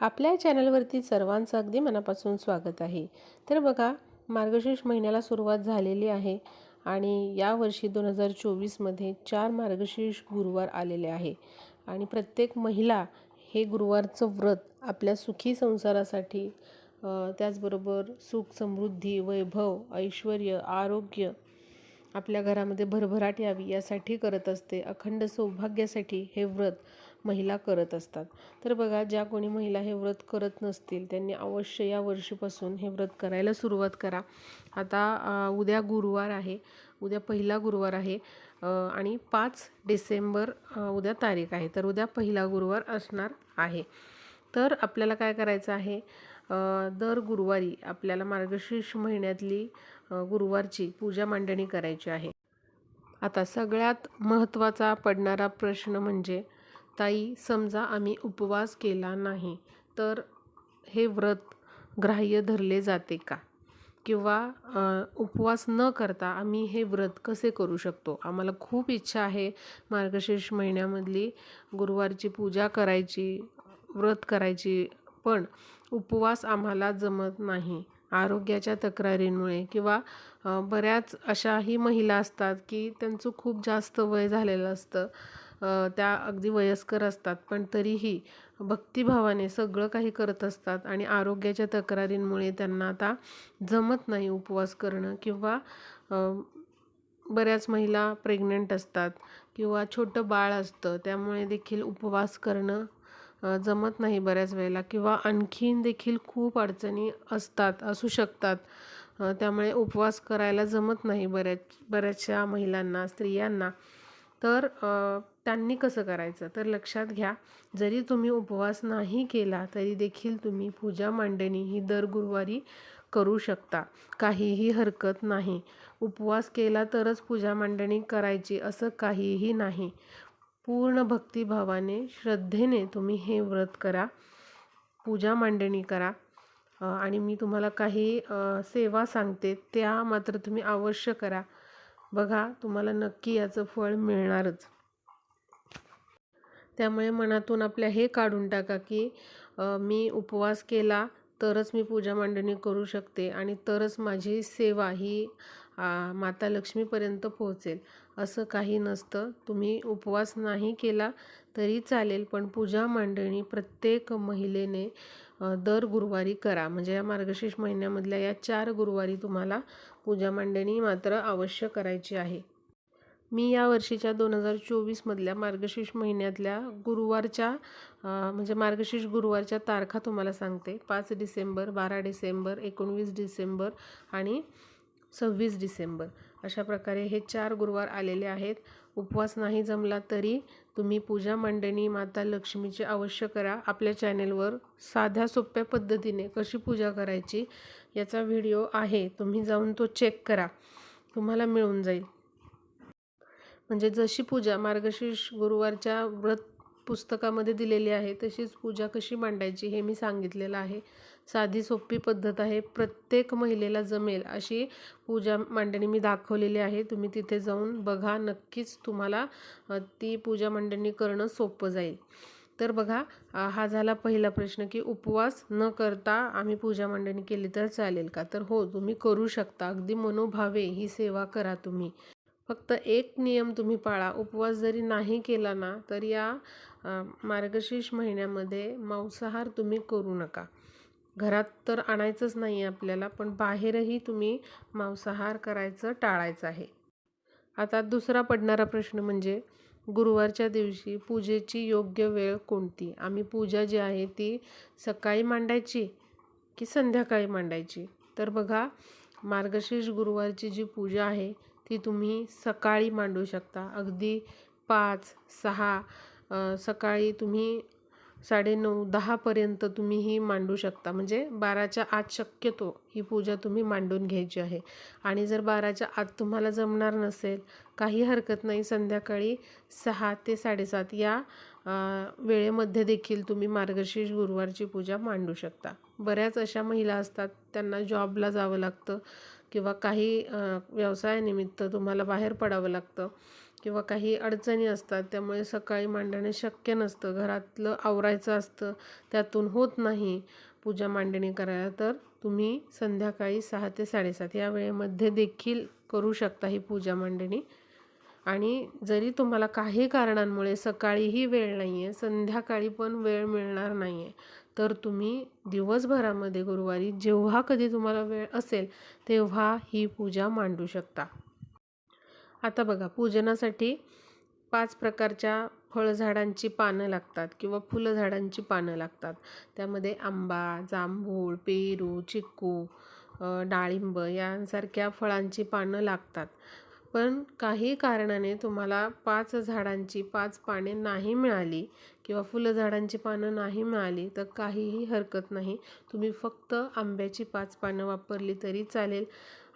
आपल्या चॅनलवरती सर्वांचं अगदी मनापासून स्वागत आहे. तर बघा मार्गशीर्ष महिन्याला सुरुवात झालेली आहे आणि यावर्षी दोन हजार चोवीसमध्ये चार मार्गशीर्ष गुरुवार आलेले आहे. आणि प्रत्येक महिला हे गुरुवारचं व्रत आपल्या सुखी संसारासाठी त्याचबरोबर सुख समृद्धी वैभव ऐश्वर आरोग्य आपल्या घरामध्ये भरभराट यावी यासाठी करत असते. अखंड सौभाग्यासाठी हे व्रत महिला करत असतात. तर बघा ज्या कोणी महिला हे व्रत करत नसतील त्यांनी अवश्य या वर्षीपासून हे व्रत करायला सुरुवात करा. आता उद्या गुरुवार आहे. उद्या पहिला गुरुवार आहे. आणि पाच डिसेंबर उद्या तारीख आहे. तर उद्या पहिला गुरुवार असणार आहे. तर आपल्याला काय करायचं आहे? दर गुरुवारी आपल्याला मार्गशीर्ष महिन्यातली गुरुवारची पूजा मांडणी करायची आहे. आता सगळ्यात महत्त्वाचा पडणारा प्रश्न म्हणजे ताई समजा आम्ही उपवास केला नाही तर हे व्रत ग्राह्य धरले जाते का? किंवा उपवास न करता आम्ही हे व्रत कसे करू शकतो? आम्हाला खूप इच्छा आहे मार्गशीर्ष महिन्यामधली गुरुवारची पूजा करायची व्रत करायची पण उपवास आम्हाला जमत नाही. आरोग्याच्या तक्रारींमुळे किंवा बऱ्याच अशाही महिला असतात की त्यांचं खूप जास्त वय झालेलं असतं. त्या अगदी वयस्कर असतात पण तरीही भक्तिभावाने सगळं काही करत असतात आणि आरोग्याच्या तक्रारींमुळे त्यांना आता जमत नाही उपवास करणं किंवा बऱ्याच महिला प्रेग्नंट असतात किंवा छोटं बाळ असतं त्यामुळे देखील उपवास करणं जमत नाही बऱ्याच वेळेला किंवा आणखीन देखील खूप अडचणी असतात असू शकतात. त्यामुळे उपवास करायला जमत नाही बऱ्याच बऱ्याचशा महिलांना स्त्रियांना. तर त्यांनी कसं करायचं? तर लक्षात घ्या जरी तुम्ही उपवास नाही केला तरी देखील तुम्ही पूजा मांडणी ही दर गुरुवारी करू शकता. काहीही हरकत नाही. उपवास केला तरच पूजा मांडणी करायची असं काहीही नाही. पूर्ण भक्तिभावाने श्रद्धेने तुम्ही हे व्रत करा. पूजा मांडणी करा. आणि मी तुम्हाला काही सेवा सांगते त्या मात्र तुम्ही अवश्य करा. बघा तुम्हाला नक्की याचं फळ मिळणारच. त्यामुळे मनातून आपल्या हे काढून टाका की मी उपवास केला तरच मी पूजा मांडणी करू शकते आणि तरच माझी सेवा ही आ, माता लक्ष्मीपर्यंत पोहोचेल. असं काही नसतं. तुम्ही उपवास नाही केला तरी चालेल पण पूजा मांडणी प्रत्येक महिलेने दर गुरुवारी करा. म्हणजे या मार्गशीर्ष महिन्यामधल्या या चार गुरुवारी तुम्हाला पूजा मांडणी मात्र अवश्य करायची आहे. मी या वर्षीच्या दोन हजार चोवीसमधल्या मार्गशीर्ष महिन्यातल्या गुरुवारच्या म्हणजे मार्गशीर्ष गुरुवारच्या तारखा तुम्हाला सांगते. पाच डिसेंबर बारा डिसेंबर एकोणवीस डिसेंबर आणि सव्वीस डिसेंबर. अशा प्रकारे हे चार गुरुवार आलेले आहेत. उपवास नाही जमला तरी तुम्ही पूजा मांडणी माता लक्ष्मीची अवश्य करा. आपल्या चॅनेलवर साध्या सोप्या पद्धतीने कशी पूजा करायची याचा व्हिडिओ आहे. तुम्ही जाऊन तो चेक करा. तुम्हाला मिळून जाईल. म्हणजे जशी पूजा मार्गशीर्ष गुरुवारच्या व्रत पुस्तकामध्ये दिलेली आहे. तशीच पूजा कशी मांडायची हे मी सांगितलेलं आहे. साधी सोपी पद्धत आहे. प्रत्येक महिलेला जमेल अशी पूजा मांडणी मी दाखवलेली आहे. तुम्ही तिथे जाऊन बघा. नक्कीच तुम्हाला ती पूजा मांडणी करणं सोपं जाईल. तर बघा हा झाला पहिला प्रश्न की उपवास न करता आम्ही पूजा मांडणी केली तर चालेल का? तर हो तुम्ही करू शकता. अगदी मनोभावे ही सेवा करा तुम्ही. फक्त एक नियम तुम्ही पाळा. उपवास जरी नाही केला ना तर या मार्गशीर्ष महिन्यामध्ये मांसाहार तुम्ही करू नका. घरात तर आणायचंच नाही आहे आपल्याला पण बाहेरही तुम्ही मांसाहार करायचं टाळायचं आहे. आता दुसरा पडणारा प्रश्न म्हणजे गुरुवारच्या दिवशी पूजेची योग्य वेळ कोणती? आम्ही पूजा जी आहे ती सकाळी मांडायची की संध्याकाळी मांडायची? तर बघा मार्गशीर्ष गुरुवारची जी पूजा आहे ती तुम्ही सकाळी मांडू शकता. अगदी पाच सहा सकाळी तुम्ही साडेनऊ दहापर्यंत तुम्ही ही मांडू शकता. म्हणजे बाराच्या आत शक्यतो ही पूजा तुम्ही मांडून घ्यायची आहे. आणि जर बाराच्या आत तुम्हाला जमणार नसेल काही हरकत नाही. संध्याकाळी सहा ते साडेसात या वेळेमध्ये देखील तुम्ही मार्गशीर्ष गुरुवारची पूजा मांडू शकता. बऱ्याच अशा महिला असतात त्यांना जॉबला जावं लागतं किंवा काही व्यवसायानिमित्त तुम्हाला बाहेर पडावं लागतं. किंवा काही अडचणी असतात त्यामुळे सकाळी मांडणे शक्य नसतं. घरातलं आवरायचं असतं त्यातून होत नाही पूजा मांडणी करायला तर तुम्ही संध्याकाळी सहा ते साडेसात या वेळेमध्ये देखील करू शकता ही पूजा मांडणी. आणि जरी तुम्हाला काही कारणांमुळे सकाळीही वेळ नाही आहे संध्याकाळी पण वेळ मिळणार नाही आहे तर तुम्ही दिवसभरामध्ये गुरुवारी जेव्हा कधी तुम्हाला वेळ असेल तेव्हा ही पूजा मांडू शकता. आता बघा पूजनासाठी पाच प्रकारच्या फळझाडांची पानं लागतात किंवा फुलझाडांची पानं लागतात. त्यामध्ये आंबा जांभूळ पेरू चिक्कू डाळिंब यांसारख्या फळांची पानं लागतात. पण काही कारणाने तुम्हाला पाच झाडांची पाच पाने नाही मिळाली किंवा फुलझाडांची पानं नाही मिळाली तर काहीही हरकत नाही. तुम्ही फक्त आंब्याची पाच पानं वापरली तरी चालेल.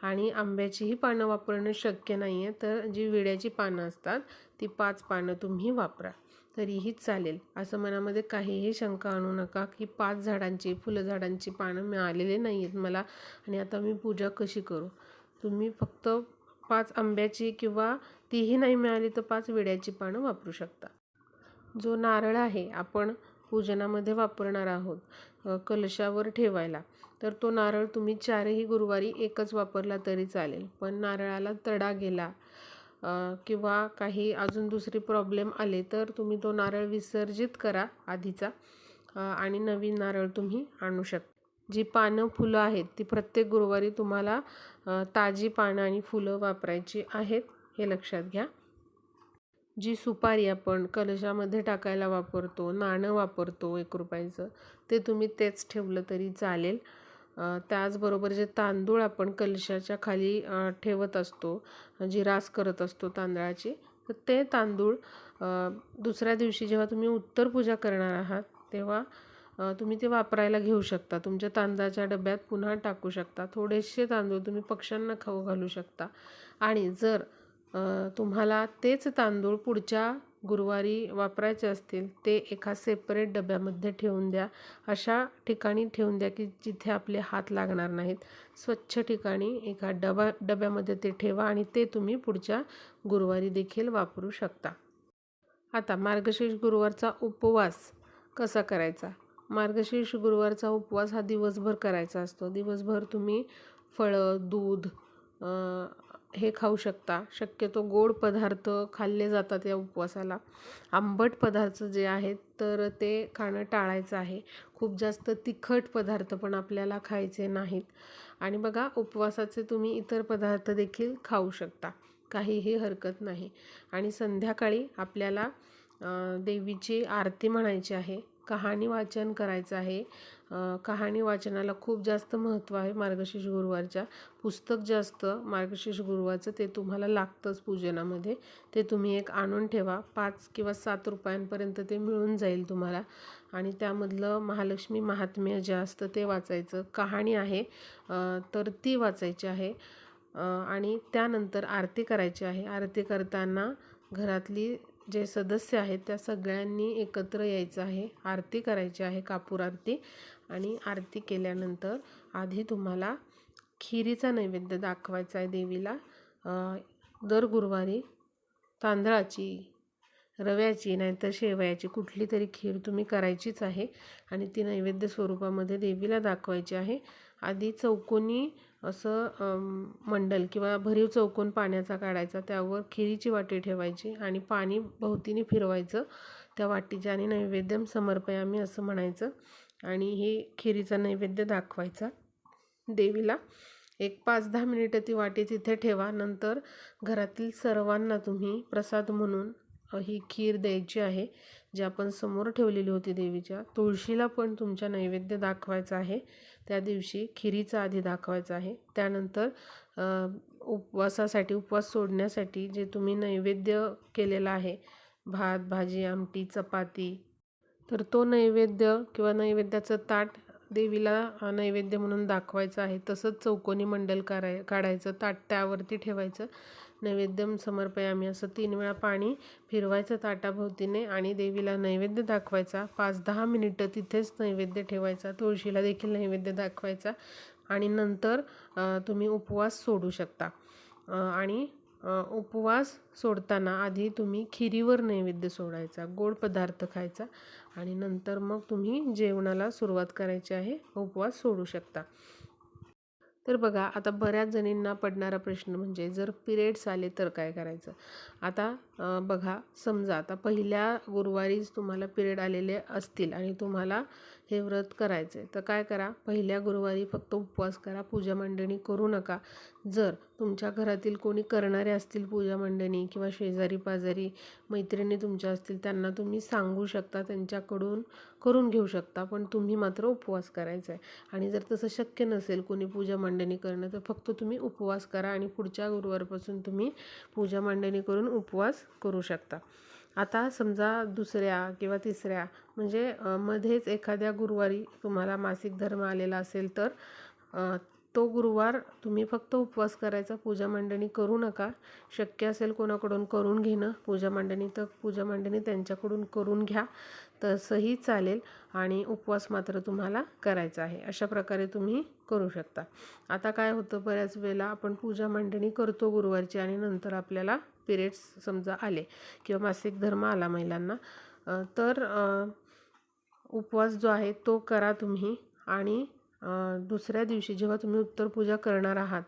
आणि आंब्याचीही पानं वापरणं शक्य नाही आहे तर जी विड्याची पानं असतात ती पाच पानं तुम्ही वापरा. तरीही चालेल. असं मनामध्ये काहीही शंका आणू नका की पाच झाडांची फुलझाडांची पानं मिळालेली नाही आहेत मला आणि आता मी पूजा कशी करू? तुम्ही फक्त पाच आंब्याची किंवा तीही नाही मिळाली तर पाच विड्याची पानं वापरू शकता. जो नारळ आहे आपण पूजनामध्ये वापरणार आहोत कलशावर ठेवायला. तर तो नारळ तुम्ही चारही गुरुवारी एकच वापरला तरी चालेल. पण नारळाला तडा गेला किंवा काही अजून दुसरी प्रॉब्लेम आले तर तुम्ही तो नारळ विसर्जित करा आधीचा आणि नवीन नारळ तुम्ही आणू शकता जी पानं फुलं आहेत ती प्रत्येक गुरुवारी तुम्हाला ताजी पानं आणि फुलं वापरायची आहेत हे लक्षात घ्या. जी सुपारी आपण कलशामध्ये टाकायला वापरतो नाणं वापरतो एक रुपयाचं ते तुम्ही तेच ठेवलं तरी चालेल. त्याचबरोबर जे तांदूळ आपण कलशाच्या खाली ठेवत असतो जी रास करत असतो तांदळाची तर ते तांदूळ दुसऱ्या दिवशी जेव्हा तुम्ही उत्तर पूजा करणार आहात तेव्हा तुम्ही ते वापरायला घेऊ शकता. तुमच्या तांदळाच्या डब्यात पुन्हा टाकू शकता. थोडेसे तांदूळ तुम्ही पक्ष्यांना खाऊ घालू शकता. आणि जर तुम्हाला तेच तांदूळ पुढच्या गुरुवारी वापरायचे असतील ते एका सेपरेट डब्यामध्ये ठेवून द्या. अशा ठिकाणी ठेवून द्या की जिथे आपले हात लागणार नाहीत. स्वच्छ ठिकाणी एका डबा डब्यामध्ये ते ठेवा आणि ते तुम्ही पुढच्या गुरुवारी देखील वापरू शकता. आता मार्गशीर्ष गुरुवारचा उपवास कसा करायचा? मार्गशीर्ष गुरुवारचा उपवास हा दिवसभर करायचा असतो. दिवसभर तुम्ही फळं दूध हे खाऊ शकता. शक्यतो गोड पदार्थ खाल्ले जातात या उपवासाला. आंबट पदार्थ जे आहेत तर ते खाणं टाळायचं आहे. खूप जास्त तिखट पदार्थ पण आपल्याला खायचे नाहीत. आणि बघा उपवासाचे तुम्ही इतर पदार्थ देखील खाऊ शकता. काहीही हरकत नाही. आणि संध्याकाळी आपल्याला देवीची आरती म्हणायची आहे. कहाणी वाचन करायचं आहे. कहाणी वाचनाला खूप जास्त महत्त्व आहे मार्गशीर्ष गुरुवारच्या. पुस्तक जास्त मार्गशीर्ष गुरुवारचं ते तुम्हाला लागतंच पूजनामध्ये. ते तुम्ही एक आणून ठेवा. पाच किंवा सात रुपयांपर्यंत ते मिळून जाईल तुम्हाला. आणि त्यामधलं महालक्ष्मी महात्म्य जे असतं ते वाचायचं. कहाणी आहे तर ती वाचायची आहे. आणि त्यानंतर आरती करायची आहे. आरती करताना घरातली जे सदस्य आहेत त्या सगळ्यांनी एकत्र यायचं आहे. आरती करायची आहे कापूर आरती. आणि आरती केल्यानंतर आधी तुम्हाला खिरीचा नैवेद्य दाखवायचा आहे देवीला. दर गुरुवारी तांदळाची रव्याची नाहीतर शेवयाची कुठली तरी खीर तुम्ही करायचीच आहे. आणि ती नैवेद्य स्वरूपामध्ये देवीला दाखवायची आहे. आधी चौकोनी असं मंडल किंवा भरीव चौकोन पाण्याचा काढायचा त्यावर खिरीची वाटी ठेवायची आणि पाणी भोवतीने फिरवायचं. त्या वाटीच्या आणि नैवेद्यम समर्पयामी असं म्हणायचं. आणि हे खिरीचा नैवेद्य दाखवायचा देवीला. एक पाच दहा मिनिटं ती वाटी तिथे ठेवा. नंतर घरातील सर्वांना तुम्ही प्रसाद म्हणून ही खीर द्यायची आहे जी आपण समोर ठेवलेली होती देवीच्या. तुळशीला पण तुमच्या नैवेद्य दाखवायचा आहे. त्या दिवशी खिरीचा आधी दाखवायचा आहे. त्यानंतर उपवासासाठी उपवास सोडण्यासाठी जे तुम्ही नैवेद्य केलेला आहे भात भाजी आमटी चपाती तर तो नैवेद्य किंवा नैवेद्याचं ताट देवीला नैवेद्य म्हणून दाखवायचं आहे. तसंच चौकोनी मंडल काढाय काढायचं ताट त्यावरती ठेवायचं. नैवेद्यम समर्पयामी. असं तीन वेळा पाणी फिरवायचं ताटाभोवतीने आणि देवीला नैवेद्य दाखवायचा. पाच दहा मिनिटं तिथेच नैवेद्य ठेवायचा. तुळशीला देखील नैवेद्य दाखवायचा. आणि नंतर तुम्ही उपवास सोडू शकता. आणि उपवास सोडताना आधी तुम्ही खिरीवर नैवेद्य सोडायचा. गोड पदार्थ खायचा. आणि नंतर मग तुम्ही जेवणाला सुरुवात करायची आहे. उपवास सोडू शकता. तर बघा आता बऱ्याच जणींना पडणारा प्रश्न म्हणजे जर पिरियड्स आले तर काय करायचं? आता बघा समजा आता पहिल्या गुरुवारीच तुम्हाला पिरियड आलेले असतील आणि तुम्हाला हे व्रत करायचं. आहे तर काय करा पहिल्या गुरुवारी फक्त उपवास करा पूजा मांडणी करू नका. जर तुमच्या घरातील कोणी करणारे असतील पूजा मांडणी किंवा शेजारी पाजारी मैत्रिणी तुमच्या असतील त्यांना तुम्ही सांगू शकता त्यांच्याकडून करून घेऊ शकता पण तुम्ही मात्र उपवास करायचा आहे आणि जर तसं शक्य नसेल कोणी पूजा मांडणी करणं तर फक्त तुम्ही उपवास करा आणि पुढच्या गुरुवारपासून तुम्ही पूजा मांडणी करून उपवास करू शकता. आता समजा दुसऱ्या किंवा तिसऱ्या म्हणजे मध्येच एखाद्या गुरुवारी तुम्हाला मासिक धर्म आलेला असेल तर तो गुरुवार तुम्ही फक्त उपवास करायचा पूजा मांडणी करू नका. शक्य असेल कोणाकडून करून घेणं पूजा मांडणी तर पूजा मांडणी त्यांच्याकडून करून घ्या. तसंही चालेल आणि उपवास मात्र तुम्हाला करायचा आहे. अशा प्रकारे तुम्ही करू शकता. आता काय होतं बऱ्याच वेळेला आपण पूजा मांडणी करतो गुरुवारची आणि नंतर आपल्याला पिरियड्स समजा आले किंवा मासिक धर्म आला महिलांना तर उपवास जो आहे तो करा तुम्ही आणि दुसऱ्या दिवशी जेव्हा तुम्ही उत्तर पूजा करणार आहात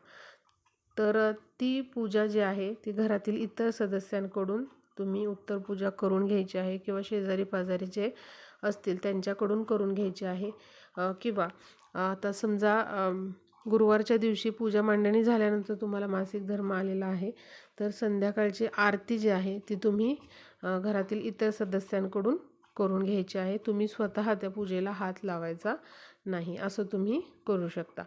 तर ती पूजा जी आहे ती घरातील इतर सदस्यांकडून तुम्ही उत्तर पूजा करून घ्यायची आहे किंवा शेजारी पाजारी जे असतील त्यांच्याकडून करून घ्यायची आहे. किंवा आता समजा गुरुवारच्या दिवशी पूजा मांडणी झाल्यानंतर तुम्हाला मासिक धर्म आलेला आहे. तर संध्याकाळची आरती जी आहे ती तुम्ही घरातील इतर सदस्यांकडून करून घ्यायची आहे. तुम्ही स्वतः त्या पूजेला हात लावायचा नाही असं तुम्ही करू शकता.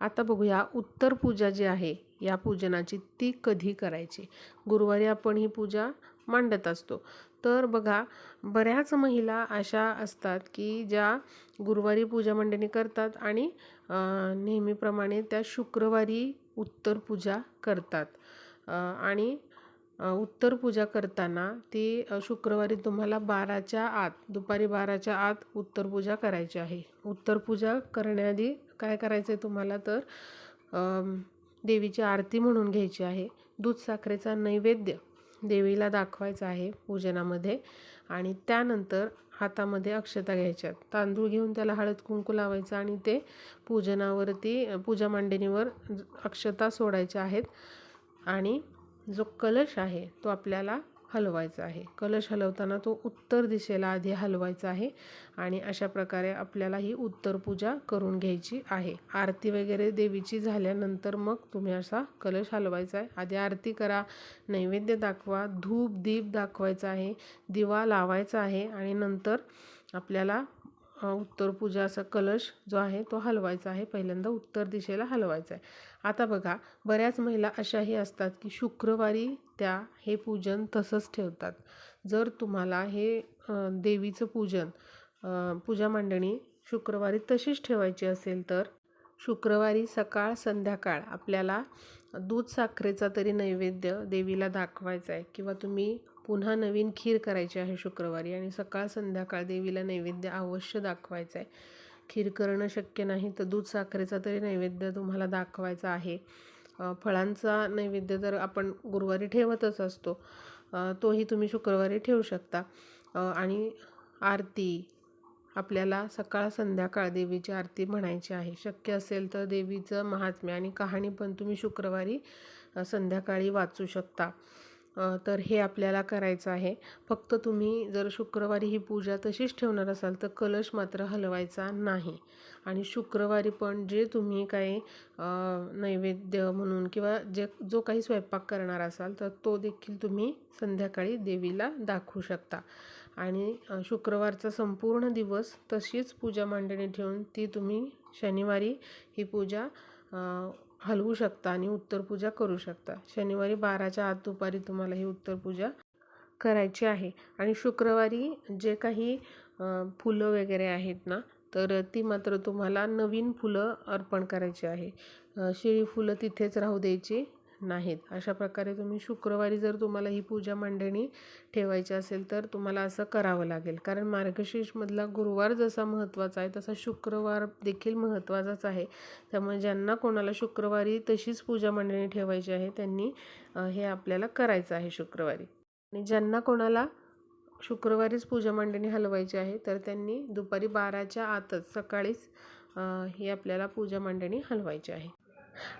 आता बघूया उत्तर पूजा जी आहे या पूजनाची ती कधी करायची? गुरुवारी आपण ही पूजा मांडत असतो. तर बघा बऱ्याच महिला अशा असतात की ज्या गुरुवारी पूजा मांडणी करतात आणि नेहमीप्रमाणे त्या शुक्रवारी उत्तर पूजा करतात. आणि उत्तर पूजा करताना ती शुक्रवारी तुम्हाला बाराच्या आत दुपारी बाराच्या आत उत्तर पूजा करायची आहे. उत्तर पूजा करण्याआधी काय करायचं आहे तुम्हाला तर देवीची आरती म्हणून घ्यायची आहे. दूध साखरेचा नैवेद्य देवीला दाखवायचा आहे पूजनामध्ये आणि त्यानंतर हातामध्ये अक्षता घ्यायच्यात. तांदूळ घेऊन त्याला हळद कुंकू लावायचं आणि ते पूजनावरती पूजा मांडणीवर अक्षता सोडायच्या आहेत. आणि जो कलश आहे तो आपल्याला हलवायचा आहे. कलश हलवताना तो उत्तर दिशेला आधी हलवायचा आहे आणि अशा प्रकारे आपल्याला ही उत्तर पूजा करून घ्यायची आहे. आरती वगैरे देवीची झाल्यानंतर मग तुम्ही असा कलश हलवायचा आहे. आधी आरती करा नैवेद्य दाखवा धूप दीप दाखवायचा आहे दिवा लावायचा आहे आणि नंतर आपल्याला उत्तर पूजा असा कलश जो आहे तो हलवायचा आहे. पहिल्यांदा उत्तर दिशेला हलवायचा आहे. आता बघा बऱ्याच महिला अशाही असतात की शुक्रवारी त्या हे पूजन तसंच ठेवतात. जर तुम्हाला हे देवीचं पूजन पूजा मांडणी शुक्रवारी तशीच ठेवायची असेल तर शुक्रवारी सकाळ संध्याकाळ आपल्याला दूध साखरेचा तरी नैवेद्य देवीला दाखवायचा आहे. किंवा तुम्ही पुन्हा नवीन खीर करायची आहे शुक्रवारी आणि सकाळ संध्याकाळ देवीला नैवेद्य अवश्य दाखवायचं आहे. खीर करणं शक्य नाही तर दूध साखरेचा तरी नैवेद्य तुम्हाला दाखवायचा आहे. फळांचा नैवेद्य तर आपण गुरुवारी ठेवतच असतो. तोही तुम्ही शुक्रवारी ठेवू शकता. आणि आरती आपल्याला सकाळ संध्याकाळ देवीची आरती म्हणायची आहे. शक्य असेल तर देवीचं महात्म्य आणि कहाणी पण तुम्ही शुक्रवारी संध्याकाळी वाचू शकता. तर हे आपल्याला करायचं आहे. फक्त तुम्ही जर शुक्रवारी ही पूजा तशीच ठेवणार असाल तर कलश मात्र हलवायचा नाही. आणि शुक्रवारी पण जे तुम्ही काही नैवेद्य म्हणून किंवा जे जो काही स्वयंपाक करणार असाल तर तो देखील तुम्ही संध्याकाळी देवीला दाखवू शकता. आणि शुक्रवारचा संपूर्ण दिवस तशीच पूजा मांडणी ठेवून ती तुम्ही शनिवारी ही पूजा हलवू शकता आणि उत्तर पूजा करू शकता. शनिवारी बाराच्या आत दुपारी तुम्हाला ही उत्तर पूजा करायची आहे. आणि शुक्रवारी जे काही फुलं वगैरे आहेत ना तर ती मात्र तुम्हाला नवीन फुलं अर्पण करायची आहे. शिळी फुलं तिथेच राहू द्यायची. नाहीत. अशा प्रकारे तुम्ही शुक्रवारी जर तुम्हाला ही पूजा मांडणी ठेवायची असेल तर तुम्हाला असं करावं लागेल. कारण मार्गशीर्षमधला गुरुवार जसा महत्त्वाचा आहे तसा शुक्रवार देखील महत्त्वाचाच आहे. त्यामुळे ज्यांना कोणाला शुक्रवारी तशीच पूजा मांडणी ठेवायची आहे त्यांनी हे आपल्याला करायचं आहे शुक्रवारी. आणि ज्यांना कोणाला शुक्रवारीच पूजा मांडणी हलवायची आहे तर त्यांनी दुपारी बाराच्या आतच सकाळीच ही आपल्याला पूजा मांडणी हलवायची आहे.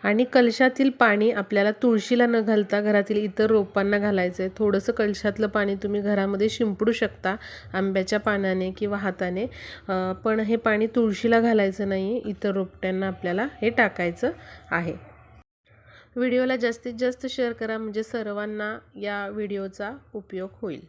आणि कलशातील पाणी आपल्याला तुळशीला न घालता घरातील इतर रोपांना घालायचं आहे थोडंसं कलशातलं पाणी तुम्ही घरामध्ये शिंपडू शकता आंब्याच्या पानाने किंवा हाताने. पण हे पाणी तुळशीला घालायचं नाही इतर रोपट्यांना आपल्याला हे टाकायचं आहे. व्हिडिओला जास्तीत जास्त शेअर करा म्हणजे सर्वांना या व्हिडिओचा उपयोग होईल.